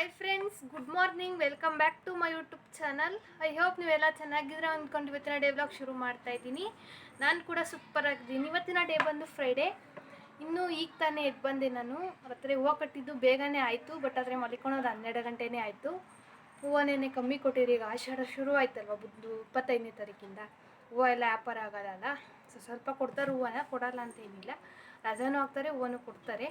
Hi friends good morning welcome back to my YouTube channel I hope ನೀವೆಲ್ಲ ಚೆನ್ನಾಗಿದ್ರೆ ಅಂದ್ಕೊಂಡು ಇವತ್ತಿನ ಡೇ ವ್ಲಾಗ್ ಶುರು ಮಾಡ್ತಾ ಇದ್ದೀನಿ. ನಾನು ಕೂಡ ಸೂಪರ್ ಆಗಿದ್ದೀನಿ. ಇವತ್ತಿನ ಡೇ ಬಂದು ಫ್ರೈಡೇ ಇನ್ನೂ ಈಗ ತಾನೇ ಎದ್ದು ಬಂದೆ ನಾನು. ರಾತ್ರಿ ಹೂವು ಕಟ್ಟಿದ್ದು ಬೇಗನೆ ಆಯಿತು ಬಟ್ ಆದರೆ ಮಲಿಕೊಳೋದು ಹನ್ನೆರಡು ಗಂಟೆನೇ ಆಯಿತು. ಹೂವನೇನೆ ಕಮ್ಮಿ ಕೊಟ್ಟಿರಿ, ಈಗ ಆಷಾಢ ಶುರು ಆಯ್ತಲ್ವ ಬುದ್ದು ಇಪ್ಪತ್ತೈದನೇ ತಾರೀಕಿಂದ. ಹೂವು ಎಲ್ಲ ವ್ಯಾಪಾರ ಆಗೋದಲ್ಲ ಸ್ವಲ್ಪ ಕೊಡ್ತಾರೆ ಹೂವನ, ಕೊಡಲ್ಲ ಅಂತ ಏನಿಲ್ಲ. ರಜಾನೂ ಹಾಕ್ತಾರೆ ಹೂವನೂ ಕೊಡ್ತಾರೆ.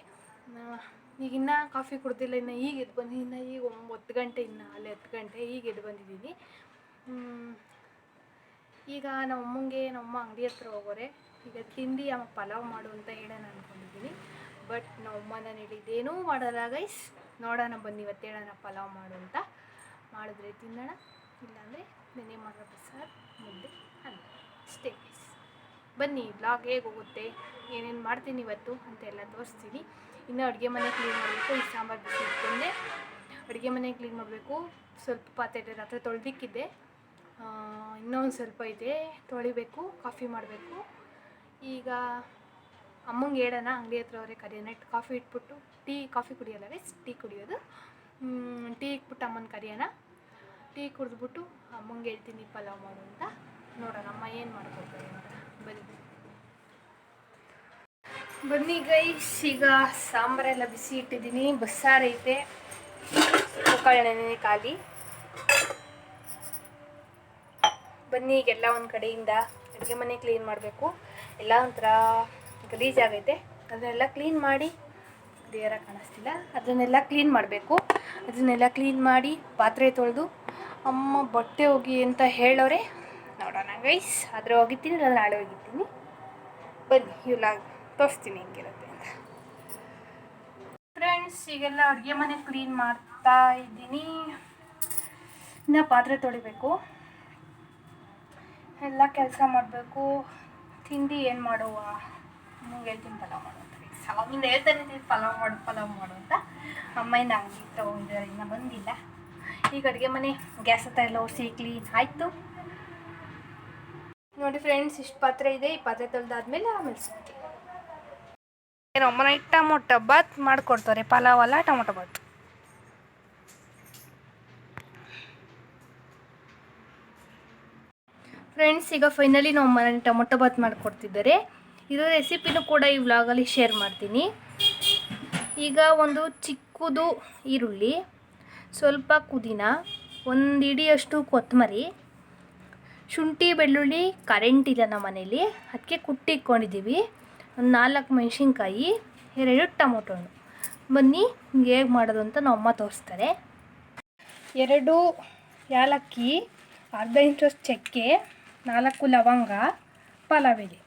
ಆ, ಇನ್ನೂ ಕಾಫಿ ಕುಡ್ದಿಲ್ಲ ಇನ್ನು ಈಗ ಎದ್ದು ಬಂದು ಇನ್ನು ಈಗ ಒಂಬತ್ತು ಗಂಟೆ ಇನ್ನು ಅಲ್ಲಿ ಹತ್ತು ಗಂಟೆ ಈಗ ಎದ್ದು ಬಂದಿದ್ದೀನಿ. ಈಗ ನಮ್ಮ ಅಮ್ಮಂಗೆ ನಮ್ಮಮ್ಮ ಅಂಗಡಿ ಹತ್ರ ಹೋಗೋರೆ. ಈಗ ತಿಂಡಿ ಅಮ್ಮ ಪಲಾವ್ ಮಾಡು ಅಂತ ಹೇಳೋಣ ಅಂದ್ಕೊಂಡಿದ್ದೀನಿ ಬಟ್ ನಮ್ಮಮ್ಮ ನಾನು ಹೇಳಿದ್ದೇನೂ ಮಾಡಲ್ಲ ಗೈಸ್ ನೋಡೋಣ ಬನ್ನಿ ಇವತ್ತು ಹೇಳೋಣ ಪಲಾವ್ ಮಾಡು ಅಂತ. ಮಾಡಿದ್ರೆ ತಿನ್ನೋಣ ಇಲ್ಲಾಂದರೆ ನೆನೆ ಮಾಡೋ ಬಸ್ಸಾರು ಮುದ್ದೆ ಅಲ್ಲ ಗೈಸ್ ಬನ್ನಿ ಬ್ಲಾಗ್ ಹೇಗೆ ಹೋಗುತ್ತೆ ಏನೇನು ಮಾಡ್ತೀನಿ ಇವತ್ತು ಅಂತೆಲ್ಲ ತೋರಿಸ್ತೀನಿ. ಇನ್ನು ಅಡುಗೆ ಮನೆ ಕ್ಲೀನ್ ಮಾಡಬೇಕು, ಈ ಸಾಂಬಾರು ಬಿಸಿ ಇಟ್ಕೊಂಡೆ. ಅಡುಗೆ ಮನೆ ಕ್ಲೀನ್ ಮಾಡಬೇಕು. ಸ್ವಲ್ಪ ಪಾತ್ರೆ ರಾತ್ರಿ ತೊಳೆದಿಕ್ಕಿದ್ದೆ ಇನ್ನೊಂದು ಸ್ವಲ್ಪ ಇದೆ. ತೊಳಿಬೇಕು ಕಾಫಿ ಮಾಡಬೇಕು. ಈಗ ಅಮ್ಮಂಗೆ ಹೇಳೋಣ, ಅಂಗಡಿ ಹತ್ರ ಅವರೇ ಕರೆಯೋಣ ಕಾಫಿ ಇಟ್ಬಿಟ್ಟು, ಟೀ ಕಾಫಿ ಕುಡಿಯೋಲ್ಲ ಗೈಸ್ ಟೀ ಕುಡಿಯೋದು. ಟೀ ಇಟ್ಬಿಟ್ಟು ಅಮ್ಮನ ಕರೆಯೋಣ. ಟೀ ಕುಡಿದ್ಬಿಟ್ಟು ಅಮ್ಮಂಗೆ ಹೇಳ್ತೀನಿ, ಪಲಾವ್ ಮಾಡು ಅಂತ. ನೋಡೋಣ ಅಮ್ಮ ಏನು ಮಾಡ್ಕೊಡ್ತಾರೆ ಅಂತ. ಬನ್ನಿ. ಬನ್ನಿ ಗೈಸ್ ಈಗ ಸಾಂಬಾರೆಲ್ಲ ಬಿಸಿ ಇಟ್ಟಿದ್ದೀನಿ. ಬಸ್ಸಾರು ಐತೆ. ಒಗ್ಗರಣೆ ಖಾಲಿ. ಬನ್ನಿ ಈಗೆಲ್ಲ ಒಂದು ಕಡೆಯಿಂದ ಅಡುಗೆ ಮನೆ ಕ್ಲೀನ್ ಮಾಡಬೇಕು. ಎಲ್ಲ ಒಂಥರ ಗಲೀಜಾಗೈತೆ ಅದನ್ನೆಲ್ಲ ಕ್ಲೀನ್ ಮಾಡಿ, ದೇವರ ಕಾಣಿಸ್ತಿಲ್ಲ. ಅದನ್ನೆಲ್ಲ ಕ್ಲೀನ್ ಮಾಡಬೇಕು. ಅದನ್ನೆಲ್ಲ ಕ್ಲೀನ್ ಮಾಡಿ ಪಾತ್ರೆ ತೊಳೆದು, ಅಮ್ಮ ಬಟ್ಟೆ ಹೋಗಿ ಅಂತ ಹೇಳೋರೆ. ನೋಡೋಣ ಗೈಸ್ ಆದರೆ ಹೋಗಿದ್ದೀನಿ ಇಲ್ಲ ನಾಳೆ ಹೋಗಿದ್ದೀನಿ. ಬನ್ನಿ ಇಲ್ಲ ತೋರಿಸ್ತೀನಿ ಹೆಂಗಿರುತ್ತೆ ಅಂತ. ಫ್ರೆಂಡ್ಸ್ ಈಗೆಲ್ಲ ಅಡುಗೆ ಮನೆ ಕ್ಲೀನ್ ಮಾಡ್ತಾ ಇದ್ದೀನಿ. ಇನ್ನು ಪಾತ್ರೆ ತೊಳಿಬೇಕು. ಎಲ್ಲ ಕೆಲಸ ಮಾಡಬೇಕು. ತಿಂಡಿ ಏನು ಮಾಡುವ? ನಿಮ್ಗೆ ಹೇಳ್ತೀನಿ ಪಲಾವ್ ಮಾಡು ಅಂತ ಸಾವಿಂದ ಹೇಳ್ತಾನೆ ಪಲಾವ್ ಮಾಡು ಪಲಾವ್ ಮಾಡು ಅಂತ. ಅಮ್ಮಯಿಂದ ಅಂಗಡಿ ತೊಗೊಂಡಿದ್ದಾರೆ ಬಂದಿಲ್ಲ. ಈಗ ಅಡುಗೆ ಮನೆ ಗ್ಯಾಸ್ ಹತ್ತ ಎಲ್ಲ ಒರೆಸಿ ಕ್ಲೀನ್ ಆಯಿತು. ನೋಡಿ ಫ್ರೆಂಡ್ಸ್ ಇಷ್ಟು ಪಾತ್ರೆ ಇದೆ. ಈ ಪಾತ್ರೆ ತೊಳೆದಾದ್ಮೇಲೆ ಆಮೇಲೆ ಸಿಗ್ತೀನಿ. ಏನು ಅಮ್ಮನ ಟೊಮೊಟೊ ಬಾತ್ ಮಾಡಿಕೊಡ್ತಾರೆ, ಪಲಾವ್ ಅಲ್ಲ ಟೊಮೊಟೊ ಬಾತ್. ಫ್ರೆಂಡ್ಸ್ ಈಗ ಫೈನಲಿ ನಾವು ಮನೆ ಟೊಮೊಟೊ ಬಾತ್ ಮಾಡಿಕೊಡ್ತಿದ್ದಾರೆ. ಇದರ ರೆಸಿಪಿನೂ ಕೂಡ ಈ ವ್ಲಾಗಲ್ಲಿ ಶೇರ್ ಮಾಡ್ತೀನಿ. ಈಗ ಒಂದು ಚಿಕ್ಕದು ಈರುಳ್ಳಿ, ಸ್ವಲ್ಪ ಪುದೀನ, ಒಂದು ಇಡಿಯಷ್ಟು ಕೊತ್ತಂಬರಿ ಶುಂಠಿ, ಬೆಳ್ಳುಳ್ಳಿ ಕರೆಂಟ್ ಇಲ್ಲ ನಮ್ಮ ಮನೇಲಿ. ಅದಕ್ಕೆ ಕುಟ್ಟಿ ಇಟ್ಕೊಂಡಿದ್ದೀವಿ. ಒಂದು ನಾಲ್ಕು ಮೆಣಸಿನ್ಕಾಯಿ, ಎರಡು ಟೊಮೊಟೊ ಹಣ್ಣು ಬನ್ನಿ, ಹಿಂಗೆ ಮಾಡೋದು ಅಂತ ನಮ್ಮ ಅಮ್ಮ ತೋರಿಸ್ತಾರೆ. ಎರಡು ಏಲಕ್ಕಿ ಅರ್ಧ ಇಂಚಷ್ಟು ಚಕ್ಕೆ, ನಾಲ್ಕು ಲವಂಗ, ಪಲಾವ್ ಎಲೆ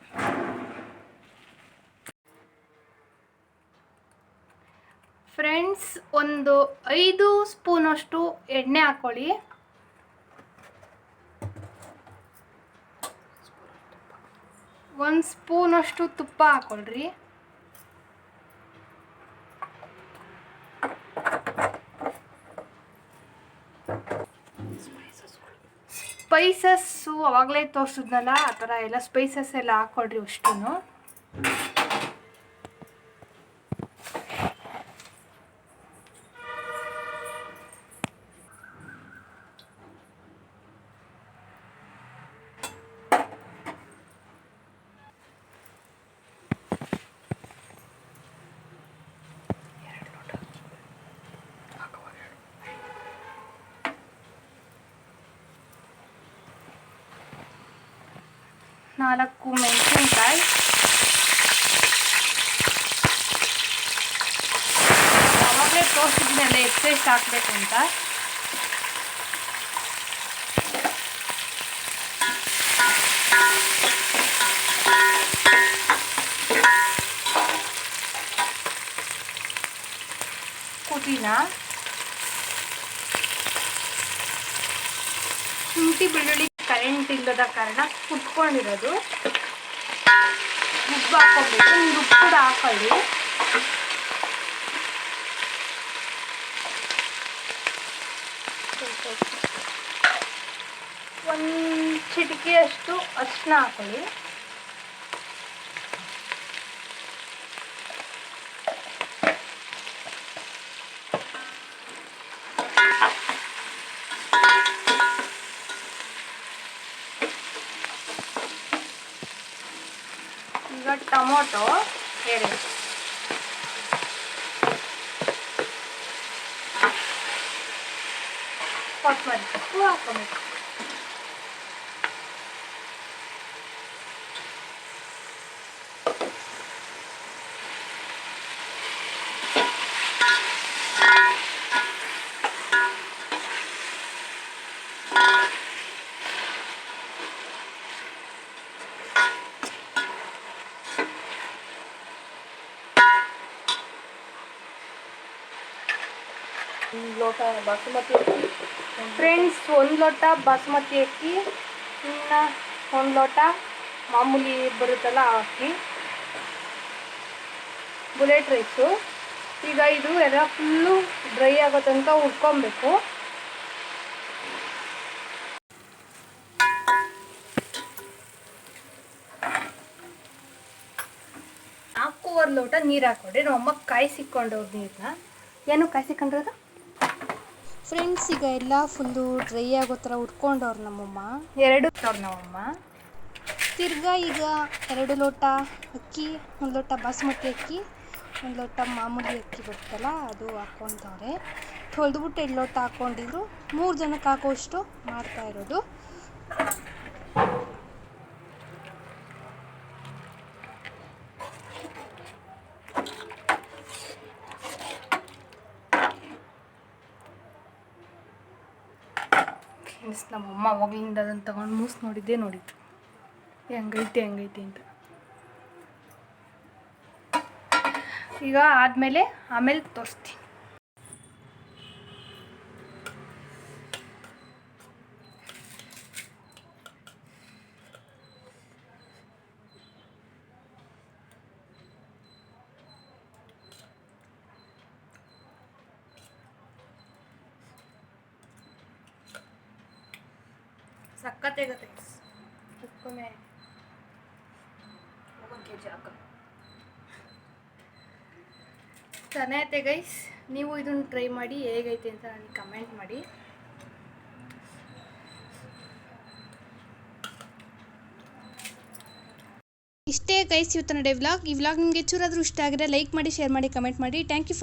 ಫ್ರೆಂಡ್ಸ್, ಒಂದು ಐದು ಸ್ಪೂನಷ್ಟು ಎಣ್ಣೆ ಹಾಕ್ಕೊಳ್ಳಿ ಒಂದು ಸ್ಪೂನಷ್ಟು ತುಪ್ಪ ಹಾಕೊಳ್ರಿ. ಸ್ಪೈಸಸ್ಸು ಅವಾಗಲೇ ತೋರಿಸಿದ್ನಲ್ಲ ಆ ಥರ ಎಲ್ಲ ಸ್ಪೈಸಸ್ ಎಲ್ಲ ಹಾಕೊಳ್ರಿ ಅಷ್ಟು ನಾಲ್ಕು ಮೆಣಸಿನ್ಕಾಯಿ ಅವಾಗಲೇ ತೋರಿಸಿದ್ಮೇಲೆ ಎಷ್ಟೆಷ್ಟು ಹಾಕ್ಬೇಕು ಅಂತ ಪುದೀನ ಶುಂಠಿ ಬೆಳ್ಳುಳ್ಳಿ ಕರೆಂಟ್ ಇಲ್ಲದ ಕಾರಣ ಕುಟ್ಕೊಂಡಿರೋದು ಉಪ್ಪು ಹಾಕ್ಕೊಬೇಕು ನೀವು ಉಪ್ಪು ಕೂಡ ಹಾಕೊಳ್ಳಿ ಒಂದು ಚಿಟಿಕೆಯಷ್ಟು ಅರಿಶಿನ ಹಾಕೊಳ್ಳಿ ಟೊಮೊಟೊ ಎರಡು ಕೊತ್ತಂಬರಿ. ಹೂ ಹಾಕೋಬೇಕು ಲೋಟ ಬಾಸುಮತಿ ಅಕ್ಕಿ. ಫ್ರೆಂಡ್ಸ್ ಒಂದು ಲೋಟ ಬಾಸುಮತಿ ಅಕ್ಕಿ. ಇನ್ನು ಒಂದು ಲೋಟ ಮಾಮೂಲಿ ಬರುತ್ತಲ್ಲ ಆ ಅಕ್ಕಿ. ಬುಲೆಟ್ ರೈಸು ಈಗ ಇದು ಎಲ್ಲ ಫುಲ್ಲು ಡ್ರೈ ಆಗೋ ತನಕ ಹುರ್ಕೊಬೇಕು. ನಾಲ್ಕೂವರೆ ಲೋಟ ನೀರು ಹಾಕೊಂಡೆ ನಮ್ಮಮ್ಮ ಕಾಯಿಸಿಕೊಂಡವ್ರು ನೀರನ್ನ ಏನು ಕಾಯಿಸಿಕೊಂಡ್ರದು ಫ್ರೆಂಡ್ಸ್ ಈಗ ಎಲ್ಲ ಫುಲ್ಲು ಡ್ರೈ ಆಗೋ ಥರ ಉಟ್ಕೊಂಡವ್ರು ನಮ್ಮಮ್ಮ. ಎರಡು ನಮ್ಮಮ್ಮ. ತಿರ್ಗಾ ಈಗ ಎರಡು ಲೋಟ ಅಕ್ಕಿ ಒಂದು ಲೋಟ ಬಾಸುಮತಿ ಅಕ್ಕಿ ಒಂದು ಲೋಟ ಮಾಮೂಲಿ ಅಕ್ಕಿ ಬರುತ್ತಲ್ಲ ಅದು ಹಾಕ್ಕೊತವ್ರೆ ತೊಳೆದ್ಬಿಟ್ಟು ಎರಡು ಲೋಟ ಹಾಕ್ಕೊಂಡಿದ್ರು ಮೂರು ಜನಕ್ಕೆ ಹಾಕೋಷ್ಟು ಮಾಡ್ತಾ ಇರೋದು. ಫ್ರೆಂಡ್ಸ್ ನಮ್ಮಮ್ಮ ಅವಾಗಲಿಂದ ಅದನ್ನು ತಗೊಂಡು ಮೂಸ್ ನೋಡಿದ್ದೇ ನೋಡಿದ್ರು. ಹೆಂಗೈತೆ ಹೆಂಗೈತೆ ಅಂತ. ಈಗ ಆದಮೇಲೆ ಆಮೇಲೆ ತೋರಿಸ್ತೀನಿ. ಸಕ್ಕತ್ತಾಗತ್ತೆ ಉಪ್ಕೊಮ್ಮೆ ಒಂದು ಕೆ ಜಿ ಹಾಕ. ಚೆನ್ನಾಗೈತೆ ಗೈಸ್ ನೀವು ಇದನ್ನ ಟ್ರೈ ಮಾಡಿ ಹೇಗೈತೆ ಅಂತ ನನಗೆ ಕಮೆಂಟ್ ಮಾಡಿ. ಇಷ್ಟೇ ಗೈಸ್ ಇವತ್ತು ಡೇ ವ್ಲಾಗ್ ಈ ವ್ಲಾಗ್ ನಿಮಗೆ ಚೂರಾದರೂ ಇಷ್ಟ ಆಗಿದ್ರೆ ಲೈಕ್ ಮಾಡಿ ಶೇರ್ ಮಾಡಿ ಕಮೆಂಟ್ ಮಾಡಿ. Thank you for